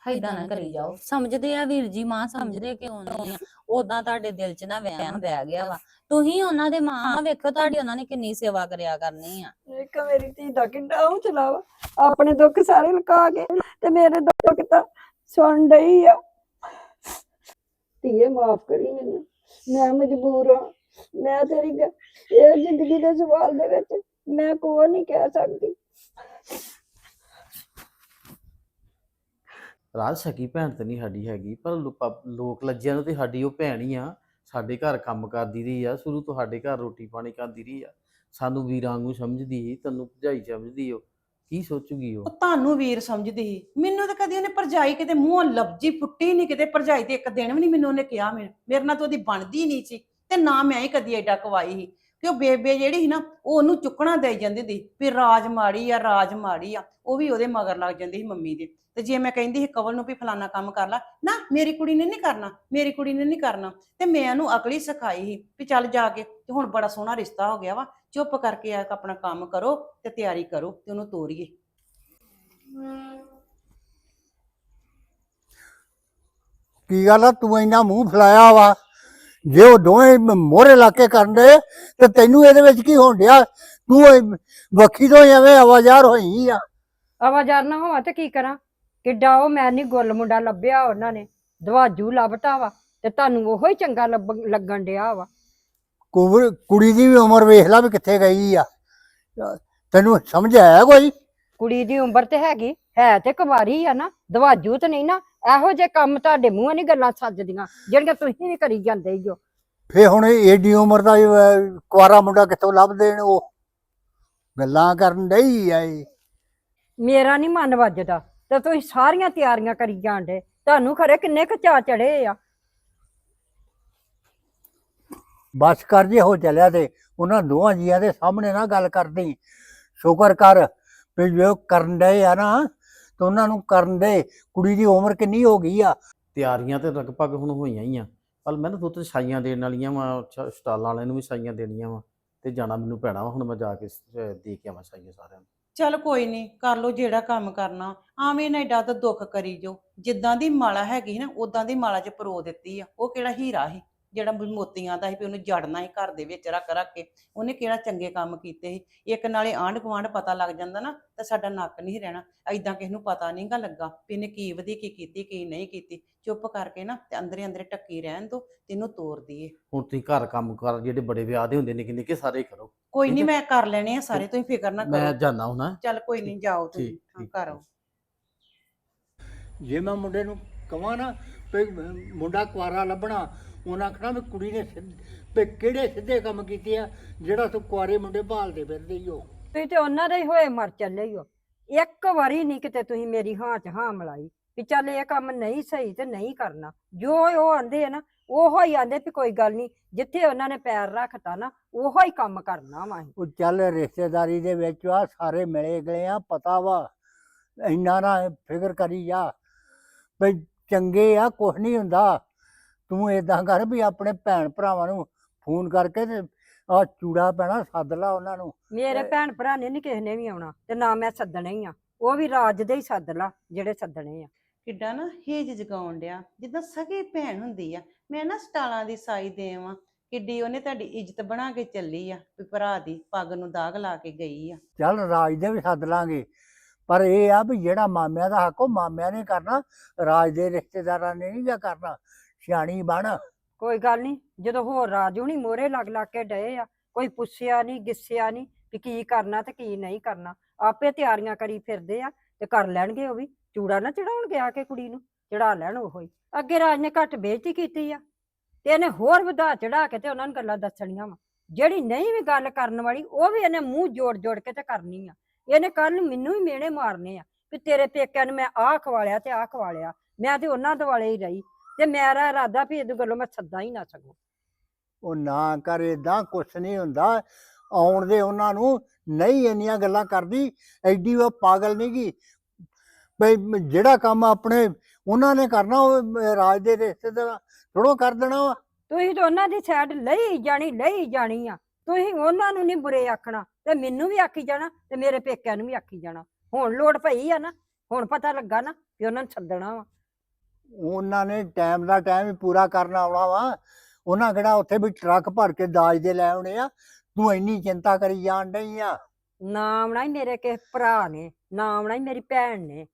ਏਦਾਂ ਨਾ ਕਰੀ ਜਾਓ। ਸਮਝਦੇ ਆ ਵੀਰ ਜੀ ਮਾਂ ਸਮਝਦੇ ਕਿਉਂ ਨਹੀਂ ਆ? ਉਦਾਂ ਤੁਹਾਡੇ ਦਿਲ 'ਚ ਨਾ ਵਹਿਮ ਬਹਿ ਗਿਆ ਵਾ। ਤੁਸੀਂ ਉਹਨਾਂ ਦੇ ਮਾਂ ਵੇਖੋ ਤੁਹਾਡੀ ਉਹਨਾਂ ਨੇ ਕਿੰਨੀ ਸੇਵਾ ਕਰਿਆ ਕਰਨੀ ਆ। ਇੱਕ ਮੇਰੀ ਧੀ ਦਾ ਕਿੰਨਾ ਉਹ ਚਲਾਵਾ ਆਪਣੇ ਦੁੱਖ ਸਾਰੇ ਲੁਕਾ ਕੇ ਤੇ ਮੇਰੇ ਦੁੱਖ ਤਾਂ ਸੁਣ ਡਈ ਆ। ਧੀਏ, ਮਾਫ ਕਰੀ ਮੈਨੂੰ। ਮੈਂ ਮਜਬੂਰ ਆ ਮੈਂ ਤੇਰੀ ਗ- ਇਹ ਜ਼ਿੰਦਗੀ ਦੇ ਸਵਾਲ ਦੇ ਵਿੱਚ ਮੈਂ ਕੋਈ ਨਹੀਂ ਕਹਿ ਸਕਦੀ। ਰਾਜ ਸਕੀ ਭੈਣ ਤੇ ਨਹੀਂ ਸਾਡੀ ਹੈਗੀ, ਪਰ ਲੋ- ਪ- ਲੋਕ ਲੱਜਿਆਂ ਨੂੰ ਤੇ ਸਾਡੀ ਉਹ ਭੈਣ ਹੀ ਆ। ਸਾਡੇ ਘਰ ਕੰਮ ਕਰਦੀ ਰਹੀ ਆ, ਸ਼ੁਰੂ ਤੋਂ ਸਾਡੇ ਘਰ ਰੋਟੀ ਪਾਣੀ ਖਾਂਦੀ ਰਹੀ ਆ। ਸਾਨੂੰ ਵੀਰਾਂ ਵਾਂਗੂ ਸਮਝਦੀ ਸੀ, ਤੈਨੂੰ ਭਜਾਈ ਸਮਝਦੀ ਉਹ ਕੀ ਸੋਚੂਗੀ ਉਹ? ਉਹ ਤੁਹਾਨੂੰ ਵੀਰ ਸਮਝਦੀ ਸੀ। ਮੈਨੂੰ ਤਾਂ ਕਦੀ ਉਹਨੇ ਪਰਜਾਈ ਕਿਤੇ ਮੂੰਹੋਂ ਲਫ਼ਜ਼ੀ ਫੁੱਟੀ ਨਹੀਂ ਕਿਤੇ ਪਰਜਾਈ ਤੇ ਇੱਕ ਦਿਨ ਵੀ ਨਹੀਂ ਮੈਨੂੰ ਉਹਨੇ ਕਿਹਾ ਮੇਰੇ। ਮੇਰੇ ਨਾਲ ਤਾਂ ਉਹਦੀ ਬਣਦੀ ਨਹੀਂ ਸੀ ਤੇ ਨਾ ਮੈਂ ਹੀ ਕਦੀ ਐਡਾ ਕਵਾਈ ਸੀ। ਕਿ ਉਹ ਬੇਬੇ ਜਿਹੜੀ ਸੀ ਨਾ, ਉਹ ਉਹਨੂੰ ਚੁੱਕਣਾ ਦੇ ਜਾਂਦੀ ਸੀ ਵੀ ਰਾਜ ਮਾੜੀ ਆ, ਰਾਜ ਮਾੜੀ ਆ। ਉਹ ਵੀ ਉਹਦੇ ਮਗਰ ਲੱਗ ਜਾਂਦੀ ਸੀ ਮੰਮੀ ਦੇ। ਤੇ ਜੇ ਮੈਂ ਕਹਿੰਦੀ ਸੀ, ਕਵਲ ਨੂੰ ਵੀ ਫਲਾਨਾ ਕੰਮ ਕਰ ਲੈ। ਨਾ, ਮੇਰੀ ਕੁੜੀ ਨੇ ਨਹੀਂ ਕਰਨਾ, ਮੇਰੀ ਕੁੜੀ ਨੇ ਨਹੀਂ ਕਰਨਾ। ਤੇ ਮੈਂ ਉਹਨੂੰ ਅਕਲੀ ਸਿਖਾਈ ਸੀ ਵੀ ਚੱਲ ਜਾ ਕੇ, ਤੇ ਹੁਣ ਬੜਾ ਸੋਹਣਾ ਰਿਸ਼ਤਾ ਹੋ ਗਿਆ ਵਾ। ਚੁੱਪ ਕਰਕੇ ਆ ਆਪਣਾ ਕੰਮ ਕਰੋ ਤੇ ਤਿਆਰੀ ਕਰੋ ਤੇ ਉਹਨੂੰ ਤੋਰੀਏ। ਕੀ ਗੱਲ ਆ? ਤੂੰ ਇੰਨਾ ਮੂੰਹ ਫਲਾਇਆ ਵਾ। ਜੇ ਉਹ ਦੋਵੇਂ ਮੋਹਰੇ ਲਾ ਕੇ ਕਰਨ ਦੇ ਤੇ ਤੈਨੂੰ ਇਹਦੇ ਵਿੱਚ ਕੀ ਹੋਣ ਡਿਆ? ਤੂੰ ਇਹ ਵੱਖੀ ਤੋਂ ਹੀ ਐਵੇਂ ਆਵਾਜ਼ਾਰ ਹੋਈ ਆ। ਆਵਾਜ਼ਾਰ ਨਾ ਹੋਵਾਂ ਤੇ ਕੀ ਕਰਾਂ? ਕਿੱਡਾ ਉਹ ਮੈਂ ਨਹੀਂ ਗੁੱਲ ਮੁੰਡਾ ਲੱਭਿਆ ਉਹਨਾਂ ਨੇ। ਦਵਾਜੂ ਲੱਭਤਾ ਵਾ ਤੇ ਤੁਹਾਨੂੰ ਉਹੋ ਹੀ ਚੰਗਾ ਲੱਭ- ਲੱਗਣ ਡਿਆ ਵਾ। ਕੁਵਰ- ਕੁੜੀ ਦੀ ਵੀ ਉਮਰ ਵੇਖ ਲੈ ਵੀ ਕਿੱਥੇ ਗਈ ਆ। ਤੈਨੂੰ ਸਮਝ ਆਇਆ ਕੋਈ? ਕੁੜੀ ਦੀ ਉਮਰ ਤੇ ਹੈਗੀ ਹੈ ਤੇ ਕੁਵਾਰੀ ਆ ਨਾ ਦਵਾਜੂ ਤੇ ਨਹੀਂ ਨਾ ਇਹੋ ਜੇ ਕੰਮ ਤੁਹਾਡੇ ਮੂੰਹ ਨਹੀਂ ਗੱਲਾਂ ਸੱਜਦੀਆਂ ਜਿਹੜੀਆਂ ਤੁਸੀਂ ਵੀ ਕਰੀ ਜਾਂਦੇ ਜੋ ਫੇ ਹੁਣ ਏਡੀ ਉਮਰ ਦਾ ਹੀ, ਅਹ, ਕੁਆਰਾ ਮੁੰਡਾ ਕਿੱਥੋਂ ਲੱਭ ਦੇਣ ਉਹ? ਗੱਲਾਂ ਕਰਨ ਡਈ ਆ ਇਹ। ਮੇਰਾ ਨਹੀਂ ਮਨ ਵੱਜਦਾ ਤੇ ਤੁਸੀਂ ਸਾਰੀਆਂ ਤਿਆਰੀਆਂ ਕਰੀ ਜਾਂਦੇ ਤੁਹਾਨੂੰ ਖਰੇ ਕਿੰਨੇ ਕੁ ਚਾ ਚੜੇ ਆ। ਬਸ ਕਰ ਜੇ ਹੋ ਚੱਲਿਆ ਤੇ ਉਹਨਾਂ ਦੋਵਾਂ ਜੀਆਂ ਦੇ ਸਾਹਮਣੇ ਨਾ ਗੱਲ ਕਰਦੀ। ਸ਼ੁਕਰ ਕਰ ਵੀ ਜੋ ਕਰਨ ਡਏ ਆ ਨਾ ਤੇ ਉਹਨਾਂ ਨੂੰ ਕਰਨ ਦੇ ਕੁੜੀ ਦੀ ਉਮਰ ਕਿੰਨੀ ਹੋ ਗਈ ਆ। ਤਿਆਰੀਆਂ ਤੇ ਲਗਭਗ ਹੁਣ ਹੋਈਆਂ ਹੀ ਆ। ਪਰ ਮੈਂ ਨਾ ਦੋ ਤਿੰਨ ਦੇਣ ਵਾਲੀਆਂ ਵਾ ਸਟਾਲਾਂ ਵਾਲਿਆਂ ਨੂੰ ਵੀ ਸਾਈਆਂ ਦੇਣੀਆਂ ਵਾ ਤੇ ਜਾਣਾ ਮੈਨੂੰ ਪੈਣਾ ਵਾ ਹੁਣ ਮੈਂ ਜਾ ਕੇ ਦੇ ਕੇ ਆਵਾਂ ਸਾਈਆਂ ਸਾਰਿਆਂ ਨੂੰ। ਚੱਲ ਕੋਈ ਨਹੀਂ ਕਰ ਲੋ ਜਿਹੜਾ ਕੰਮ ਕਰਨਾ ਆਵੇਂ ਨਾ ਏਡਾ ਤਾਂ ਦੁੱਖ ਕਰੀ ਜੋ ਜਿੱਦਾਂ ਦੀ ਮਾਲਾ ਹੈਗੀ ਨਾ ਉਦਾਂ ਦੀ ਮਾਲਾ 'ਚ ਪਰੋ ਦਿੱਤੀ ਆ ਉਹ ਕਿਹੜਾ ਹੀਰਾ ਸੀ? ਜਿਹੜਾ ਵੀ ਮੋਤੀਆਂ ਦਾ ਸੀ ਵੀ ਉਹਨੂੰ ਜੜਨਾ ਸੀ ਘਰ ਦੇ ਵਿੱਚ ਰੱਖ ਰੱਖ ਕੇ ਉਹਨੇ ਕਿਹੜਾ ਚੰਗੇ ਕੰਮ ਕੀਤੇ ਸੀ। ਇੱਕ ਨਾਲੇ ਆਂਢ ਗੁਆਂਢ ਪਤਾ ਲੱਗ ਜਾਂਦਾ ਨਾ ਤਾਂ ਸਾਡਾ ਨੱਕ ਨਹੀਂ ਰਹਿਣਾ। ਐਦਾਂ ਕਿਸੇ ਨੂੰ ਪਤਾ ਨਹੀਂਗਾ ਲੱਗਾ ਵੀ ਇਹਨੇ ਕੀ ਵਧੀ ਕੀ ਕੀਤੀ ਕੀ ਨਹੀਂ ਕੀਤੀ। ਚੁੱਪ ਕਰਕੇ ਨਾ ਤੇ ਅੰਦਰੇ ਅੰਦਰੇ ਟੱਕੀ ਰਹਿਣ ਦੋ ਤੇ ਇਹਨੂੰ ਤੋੜ ਦਈਏ। ਹੁਣ ਤੁਸੀਂ ਘਰ ਕੰਮ ਕਰ ਜਿਹੜੇ ਬੜੇ ਵਿਆਹ ਦੇ ਹੁੰਦੇ ਨਿੱਕੇ ਨਿੱਕੇ ਸਾਰੇ ਕਰੋ। ਕੋਈ ਨਹੀਂ ਹੈ। ਮੈਂ ਕਰ ਲੈਣੇ ਆ ਸਾਰੇ ਤੁਸੀਂ ਫਿਕਰ ਨਾ ਮੈਂ ਕਰੋ। ਜਾਣਾ ਹੁਣ। ਹੈਂ। ਚੱਲ ਕੋਈ ਨਹੀਂ ਜਾਓ ਤੁਸੀਂ। ਹਾਂ, ਘਰ ਆਓ। ਜੇ ਮੈਂ ਮੁੰਡੇ ਨੂੰ ਕਹਾਂ ਨਾ ਵੀ ਮੁੰਡਾ ਕੁਆਰਾ ਲੱਭਣਾ ਉਹਨਾਂ ਆਖਣਾ ਵੀ ਕੁੜੀ ਨੇ ਸਿੱਧ- ਵੀ ਕਿਹੜੇ ਸਿੱਧੇ ਕੰਮ ਕੀਤੇ ਆ ਜਿਹੜਾ ਤੂੰ ਕੁਆਰੇ ਮੁੰਡੇ ਭਾਲਦੇ ਫਿਰਦੇ ਹੀ ਹੋ ਤੁਸੀਂ ਤੇ ਉਹਨਾਂ ਦੇ ਹੀ ਹੋਏ ਮਰ ਚੱਲੇ ਹੀ ਹੋ ਇੱਕ ਵਾਰੀ ਨਹੀਂ ਕਿਤੇ ਤੁਸੀਂ ਮੇਰੀ ਹਾਂ ਚ ਹਾਂ ਮਲਾਈ ਵੀ ਚੱਲ ਇਹ ਕੰਮ ਨਹੀਂ ਸਹੀ ਤੇ ਨਹੀਂ ਕਰਨਾ। ਜੋ ਉਹ ਆਂਦੇ ਆ ਨਾ ਉਹੋ ਹੀ ਆਂਦੇ ਵੀ ਕੋਈ ਗੱਲ ਨਹੀਂ ਜਿੱਥੇ ਉਹਨਾਂ ਨੇ ਪੈਰ ਰੱਖਤਾ ਨਾ ਉਹੋ ਹੀ ਕੰਮ ਕਰਨਾ ਵਾ ਅਸੀਂ। ਉਹ ਚੱਲ ਰਿਸ਼ਤੇਦਾਰੀ ਦੇ ਵਿੱਚ ਆ ਸਾਰੇ ਮਿਲੇ ਗਏ ਆ ਪਤਾ ਵਾ ਇੰਨਾ ਨਾ ਫਿਕਰ ਕਰੀ ਜਾ ਵੀ ਚੰਗੇ ਆ ਕੁਛ ਨਹੀਂ ਹੁੰਦਾ। ਤੂੰ ਏਦਾਂ ਕਰ ਵੀ ਆਪਣੇ ਭੈਣ ਭਰਾਵਾਂ ਨੂੰ ਫੋਨ ਕਰਕੇ ਤੇ ਆ ਚੂੜਾ ਪੈਣਾ ਸੱਦ ਲਾ ਉਹਨਾਂ ਨੂੰ। ਮੇਰੇ ਭੈਣ ਭਰਾ ਨੇ ਨਹੀਂ ਕਿਸੇ ਨੇ ਵੀ ਆਉਣਾ ਤੇ ਨਾ ਮੈਂ ਸੱਦਣੇ ਹੀ ਆ। ਉਹ ਵੀ ਰਾਜ ਦੇ ਹੀ ਸੱਦ ਲਾ ਜਿਹੜੇ ਸੱਦਣੇ ਆ। ਕਿੱਡਾ ਨਾ ਹੇਜ ਜਗਾਉਣ ਡਿਆ ਜਿੱਦਾਂ ਸਗੀ ਭੈਣ ਹੁੰਦੀ ਆ। ਮੈਂ ਨਾ ਸਟਾਲਾਂ ਦੀ ਸਾਈ ਦੇਵਾਂ ਕਿੱਡੀ ਉਹਨੇ ਤੁਹਾਡੀ ਇੱਜ਼ਤ ਬਣਾ ਕੇ ਚੱਲੀ ਆ ਵੀ ਭਰਾ ਦੀ ਪੱਗ ਨੂੰ ਦਾਗ ਲਾ ਕੇ ਗਈ ਆ। ਚੱਲ ਰਾਜ ਦੇ ਵੀ ਸੱਦ ਲਾਂਗੇ ਪਰ ਇਹ ਆ ਵੀ ਜਿਹੜਾ ਮਾਮਿਆਂ ਦਾ ਹੱਕ ਉਹ ਮਾਮਿਆਂ ਨੇ ਕਰਨਾ ਰਾਜ ਦੇ ਰਿਸ਼ਤੇਦਾਰਾਂ ਨੇ ਨਹੀਂ ਗਾ ਕਰਨਾ। ਸਿਆਣੀ ਬਣ। ਕੋਈ ਗੱਲ ਨਹੀਂ, ਜਦੋਂ ਹੋਰ ਰਾਜੂ ਹੁਣੀ ਮੋਰੇ ਲੱਗ ਲੱਗ ਕੇ ਡਏ ਆ, ਕੋਈ ਪੁੱਛਿਆ ਨਹੀਂ, ਗਿੱਸਿਆ ਨਹੀਂ ਵੀ ਕੀ ਕਰਨਾ ਤੇ ਕੀ ਨਹੀਂ ਕਰਨਾ। ਆਪੇ ਤਿਆਰੀਆਂ ਕਰੀ ਫਿਰਦੇ ਆ ਤੇ ਕਰ ਲੈਣਗੇ ਉਹ ਵੀ। ਚੂੜਾ ਨਾ ਚੜਾਉਣ ਗਿਆ ਕੇ ਕੁੜੀ ਨੂੰ, ਚੜਾ ਲੈਣ ਉਹ ਹੀ। ਅੱਗੇ ਰਾਜ ਨੇ ਘੱਟ ਬੇਇੱਜ਼ਤੀ ਕੀਤੀ ਆ ਤੇ ਇਹਨੇ ਹੋਰ ਵਧਾ ਚੜਾ ਕੇ ਤੇ ਉਹਨਾਂ ਨੂੰ ਗੱਲਾਂ ਦੱਸਣੀਆਂ ਵਾ। ਜਿਹੜੀ ਨਹੀਂ ਵੀ ਗੱਲ ਕਰਨ ਵਾਲੀ, ਉਹ ਵੀ ਇਹਨੇ ਮੂੰਹ ਜੋੜ ਜੋੜ ਕੇ ਤੇ ਕਰਨੀ ਆ। ਇਹਨੇ ਕੱਲ ਮੈਨੂੰ ਹੀ ਮਿਹਣੇ ਮਾਰਨੇ ਆ ਵੀ ਤੇਰੇ ਪੇਕਿਆਂ ਨੂੰ ਮੈਂ ਆਹ ਖਵਾਲਿਆ ਤੇ ਆਹ ਖਵਾਲਿਆ। ਮੈਂ ਤੇ ਉਹਨਾਂ ਦੁਆਲੇ ਹੀ ਰਹੀ। ਤੇ ਮੇਰਾ ਇਰਾਦਾ ਵੀ ਇਹਦੇ ਗੱਲੋਂ ਮੈਂ ਸੱਦਾ ਹੀ ਨਾ ਸਕੂੰ ਉਹ ਨਾ ਕਰ ਏਦਾਂ ਕੁਛ ਨਹੀਂ ਹੁੰਦਾ। ਆਉਣ ਦੇ ਉਹਨਾਂ ਨੂੰ ਨਹੀਂ ਇੰਨੀਆਂ ਗੱਲਾਂ ਕਰਦੀ ਐਡੀ ਉਹ ਪਾਗਲ ਨਹੀਂ ਗੀ। ਬਈ ਜਿਹੜਾ ਕੰਮ ਆਪਣੇ ਉਹਨਾਂ ਨੇ ਕਰਨਾ ਉਹ ਰਾਜ ਦੇ ਰਿਸ਼ਤੇਦਾਰ ਥੋੜੋ ਕਰ ਦੇਣਾ ਵਾ। ਤੁਸੀਂ ਤਾਂ ਉਹਨਾਂ ਦੀ ਸਾਈਡ ਲਈ ਜਾਣੀ ਲਈ ਜਾਣੀ ਆ। ਤੁਸੀਂ ਉਹਨਾਂ ਨੂੰ ਨਹੀਂ ਬੁਰੇ ਆਖਣਾ ਤੇ ਮੈਨੂੰ ਵੀ ਆਖੀ ਜਾਣਾ ਤੇ ਮੇਰੇ ਪੇਕਿਆਂ ਨੂੰ ਵੀ ਆਖੀ ਜਾਣਾ। ਹੁਣ ਲੋੜ ਪਈ ਆ ਨਾ ਹੁਣ ਪਤਾ ਲੱਗਾ ਨਾ ਕਿ ਉਹਨਾਂ ਨੂੰ ਸੱਦਣਾ ਵਾ। ਉਹਨਾਂ ਨੇ ਟਾਈਮ ਦਾ ਟਾਈਮ ਹੀ ਪੂਰਾ ਕਰਨਾ ਆਉਣਾ ਵਾ। ਉਹਨਾਂ ਕਿਹੜਾ ਉੱਥੇ ਵੀ ਟਰੱਕ ਭਰ ਕੇ ਦਾਜ ਦੇ ਲੈ ਆਉਣੇ ਆ। ਤੂੰ ਇੰਨੀ ਚਿੰਤਾ ਕਰੀ ਜਾਣ ਡਈ ਆ। ਨਾ ਆਉਣਾ ਹੀ ਮੇਰੇ ਕਿਸੇ ਭਰਾ ਨੇ, ਨਾ ਆਉਣਾ ਹੀ ਮੇਰੀ ਭੈਣ ਨੇ।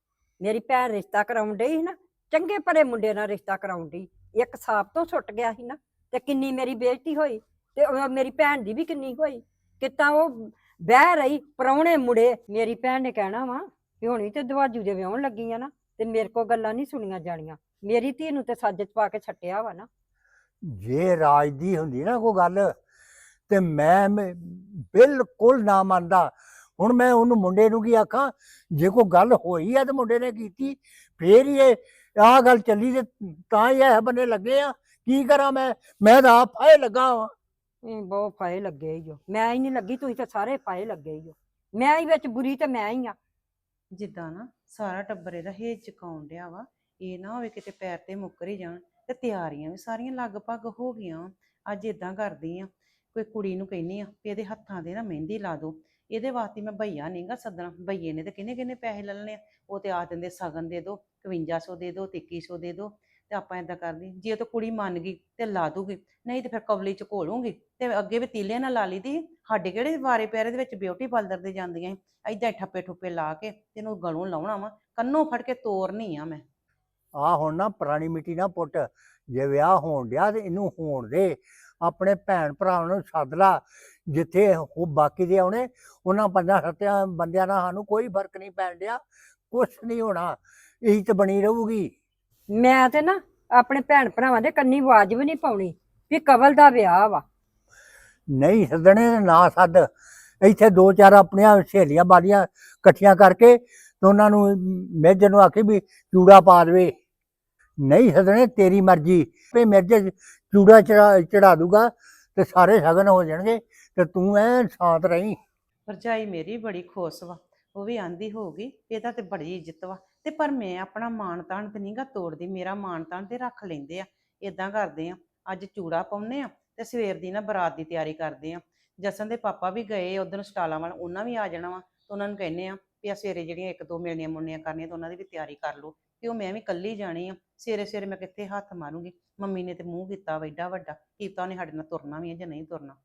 ਮੇਰੀ ਭੈਣ ਰਿਸ਼ਤਾ ਕਰਾਉਣ ਡਈ ਸੀ ਨਾ, ਚੰਗੇ ਭਲੇ ਮੁੰਡੇ ਨਾਲ ਰਿਸ਼ਤਾ ਕਰਾਉਣ ਡਈ। ਇੱਕ ਸਾਪ ਤੋਂ ਛੁੱਟ ਗਿਆ ਸੀ ਨਾ, ਤੇ ਕਿੰਨੀ ਮੇਰੀ ਬੇਇੱਜ਼ਤੀ ਹੋਈ, ਤੇ ਉਹ ਮੇਰੀ ਭੈਣ ਦੀ ਵੀ ਕਿੰਨੀ ਹੋਈ। ਕਿਤਾ ਉਹ ਬਹਿ ਰਹੀ ਪਰੌਣੇ ਮੁੜੇ ਮੇਰੀ ਭੈਣ ਨੇ ਕਹਿਣਾ ਵਾ ਕਿ ਹੁਣੀ ਤੇ ਦਵਾਜੂ ਦੇ ਵਿਆਹਣ ਲੱਗੀ ਆ ਨਾ, ਤੇ ਮੇਰੇ ਕੋ ਗੱਲਾਂ ਨਹੀਂ ਸੁਣੀਆਂ ਜਾਣੀਆਂ। ਮੇਰੀ ਧੀ ਨੂੰ ਤੇ ਸੱਜ ਚ ਪਾ ਕੇ ਛੱਟਿਆ ਵਾ ਨਾ। ਜੇ ਰਾਜ ਦੀ ਹੁੰਦੀ ਨਾ ਕੋਈ ਗੱਲ ਤੇ ਮੈਂ ਮ- ਬਿਲਕੁਲ ਨਾ ਮੰਨਦਾ। ਹੁਣ ਮੈਂ ਉਹਨੂੰ ਮੁੰਡੇ ਨੂੰ ਕੀ ਆਖਾਂ ਜੇ ਕੋਈ ਗੱਲ ਹੋਈ ਆ ਤੇ ਮੁੰਡੇ ਨੇ ਕੀਤੀ ਫੇਰ ਹੀ ਇਹ ਆਹ ਗੱਲ ਚੱਲੀ ਤੇ ਤਾਂ ਹੀ ਇਹ ਬੰਨੇ ਲੱਗੇ ਆ। ਕੀ ਕਰਾਂ ਮੈਂ? ਮੈਂ ਤਾਂ ਆਪ ਫਾਏ ਲੱਗਾ ਵਾਂ। ਇਹ ਬਹੁਤ ਫਾਇ ਲੱਗੇ ਈ ਓ। ਮੈਂ ਹੀ ਨਹੀਂ ਲੱਗੀ ਤੁਸੀਂ ਤਾਂ ਸਾਰੇ ਫਾਇ ਲੱਗੇ ਈ ਓ। ਮੈਂ ਹੀ ਵਿੱਚ ਬੁਰੀ ਤੇ ਮੈਂ ਹੀ ਆ। ਜਿੱਦਾਂ ਨਾ ਸਾਰਾ ਟੱਬਰ ਇਹਦਾ ਹੇਜ ਚਕਾਉਣ ਡਿਆ ਵਾ। ਇਹ ਨਾ ਹੋਵੇ ਕਿਤੇ ਪੈਰ ਤੇ ਮੁੱਕਰ ਹੀ ਜਾਣ ਤੇ ਤਿਆਰੀਆਂ ਵੀ ਸਾਰੀਆਂ ਲਗਭਗ ਹੋ ਗਈਆਂ ਵਾਂ। ਅੱਜ ਇਦਾਂ ਕਰਦੀ ਆ, ਕੋਈ ਕੁੜੀ ਨੂੰ ਕਹਿੰਨੀ ਆ ਵੀ ਇਹਦੇ ਹੱਥਾਂ ਦੇ ਨਾ ਮਹਿੰਦੀ ਲਾ ਦੋ, ਇਹਦੇ ਵਾਸਤੇ ਮੈਂ ਭਈਆ ਨਹੀਂਗਾ ਸੱਦਣਾ ਭਈਏ ਨੇ ਤੇ ਕਿੰਨੇ ਕਿੰਨੇ ਪੈਸੇ ਲੈ ਲੈਣੇ ਆ, ਉਹ ਤੇ ਆ ਦਿੰਦੇ ਸਗਨ ਦੇ ਦੋ 5100 ਦੇ ਦੋ 2100 ਦੇ ਦੋ ਤੇ ਆਪਾਂ ਇਦਾਂ ਕਰਦੀ ਜੇ ਤਾਂ ਕੁੜੀ ਮੰਨ ਗਈ ਤੇ ਲਾ ਦੂਗੀ, ਨਹੀਂ ਤੇ ਫਿਰ ਕਵਲੀ ਚ ਘੋਲੂਗੀ ਤੇ ਅੱਗੇ ਵੀ ਤੀਲੇ ਨਾਲ ਲਾ ਲਈ ਦੀ ਸਾਡੇ ਕਿਹੜੇ ਵਾਰੇ ਪਿਆਰੇ ਦੇ ਵਿੱਚ ਬਿਊਟੀ ਪਾਰਲਰ ਦੇ ਜਾਂਦੀਆਂ ਸੀ, ਏਦਾਂ ਠੱਪੇ ਠੁੱਪੇ ਲਾ ਕੇ ਤੈਨੂੰ ਗਲੋਂ ਲਾਉਣਾ ਵਾ, ਕੰਨੋਂ ਫੜ ਕੇ ਤੋਰਨੀ ਆ ਮੈਂ ਆ ਹੁਣ ਨਾ ਪੁਰਾਣੀ ਮਿੱਟੀ ਨਾ ਪੁੱਟ ਜੇ ਵਿਆਹ ਹੋਣ ਡਿਆ ਤੇ ਇਹਨੂੰ ਹੋਣ ਦੇ। ਆਪਣੇ ਭੈਣ ਭਰਾਵਾਂ ਨੂੰ ਸੱਦ ਲਾ ਜਿੱਥੇ ਉਹ ਬਾਕੀ ਦੇ ਆਉਣੇ ਉਹਨਾਂ ਪੰਜਾਂ ਸੱਤਿਆਂ ਬੰਦਿਆਂ ਨਾਲ ਸਾਨੂੰ ਕੋਈ ਫ਼ਰਕ ਨਹੀਂ ਪੈਣ ਡਿਆ ਕੁਛ ਨਹੀਂ ਹੋਣਾ ਇਹੀ ਤੇ ਬਣੀ ਰਹੂਗੀ। ਮੈਂ ਤੇ ਨਾ ਆਪਣੇ ਭੈਣ ਭਰਾਵਾਂ ਦੇ ਕੰਨੀ ਆਵਾਜ਼ ਵੀ ਨਹੀਂ ਪਾਉਣੀ ਵੀ ਕਵਲ ਦਾ ਵਿਆਹ ਵਾ। ਨਹੀਂ ਸੱਦਣੇ ਤੇ ਨਾ ਸੱਦ। ਇੱਥੇ ਦੋ ਚਾਰ ਆਪਣੀਆਂ ਸਹੇਲੀਆਂ ਬਾਲੀਆਂ ਇਕੱਠੀਆਂ ਕਰਕੇ ਤੇ ਉਹਨਾਂ ਨੂੰ ਮੇਜਰ ਨੂੰ ਆਖੀ ਵੀ ਚੂੜਾ ਪਾ ਦੇਵੇ। ਨਹੀਂ ਸੱਦਣੇ ਤੇਰੀ ਮਰਜ਼ੀ। ਵੀ ਮੇਜਰ ਚੂੜਾ ਚੜਾ ਚੜਾ ਦੂਗਾ ਤੇ ਸਾਰੇ ਸਗਨ ਹੋ ਜਾਣਗੇ ਤੇ ਤੂੰ ਐ ਸ਼ਾਂਤ ਰਹੀਂ। ਭਰਜਾਈ ਮੇਰੀ ਬੜੀ ਖੁਸ਼ ਵਾ, ਉਹ ਵੀ ਆਂਦੀ ਹੋਊਗੀ, ਇਹਦਾ ਤੇ ਬੜੀ ਇੱਜ਼ਤ ਵਾ। ਤੇ ਪਰ ਮੈਂ ਆਪਣਾ ਮਾਣ ਤਾਣ ਤੇ ਨਹੀਂਗਾ ਤੋੜਦੀ, ਮੇਰਾ ਮਾਣ ਤਾਣ ਤੇ ਰੱਖ ਲੈਂਦੇ ਆ ਇਦਾਂ ਕਰਦੇ ਆ। ਅੱਜ ਚੂੜਾ ਪਾਉਨੇ ਆ ਤੇ ਸਵੇਰ ਦੀ ਨਾ ਬਰਾਤ ਦੀ ਤਿਆਰੀ ਕਰਦੇ ਆ। ਜਸਨ ਦੇ ਪਾਪਾ ਵੀ ਗਏ, ਉਧਰ ਸਟਾਲਾਂ ਵਾਲ, ਉਹਨਾਂ ਵੀ ਆ ਜਾਣਾ ਵਾ ਤੇ ਉਹਨਾਂ ਨੂੰ ਕਹਿੰਨੇ ਆ ਵੀ ਆ ਸਵੇਰੇ ਜਿਹੜੀਆਂ ਇੱਕ ਦੋ ਮਿਲਣੀਆਂ ਮੁੰਨੀਆਂ ਕਰਨੀਆਂ ਤੇ ਉਹਨਾਂ ਦੀ ਵੀ ਤਿਆਰੀ ਕਰ ਲਓ ਕਿ ਉਹ ਮੈਂ ਵੀ ਕੱਲੀ ਜਾਣੀ ਆ। ਸਵੇਰੇ ਸਵੇਰੇ ਮੈਂ ਕਿੱਥੇ ਹੱਥ ਮਾਰੂੰਗੀ? ਮੰਮੀ ਨੇ ਤੇ ਮੂੰਹ ਕੀਤਾ ਵਾ ਏਡਾ ਵੱਡਾ। ਕੀਤਾ ਉਹਨੇ ਸਾਡੇ ਨਾਲ ਤੁਰਨਾ ਵੀ ਹੈ ਜਾਂ ਨਹੀਂ ਤੁਰਨਾ।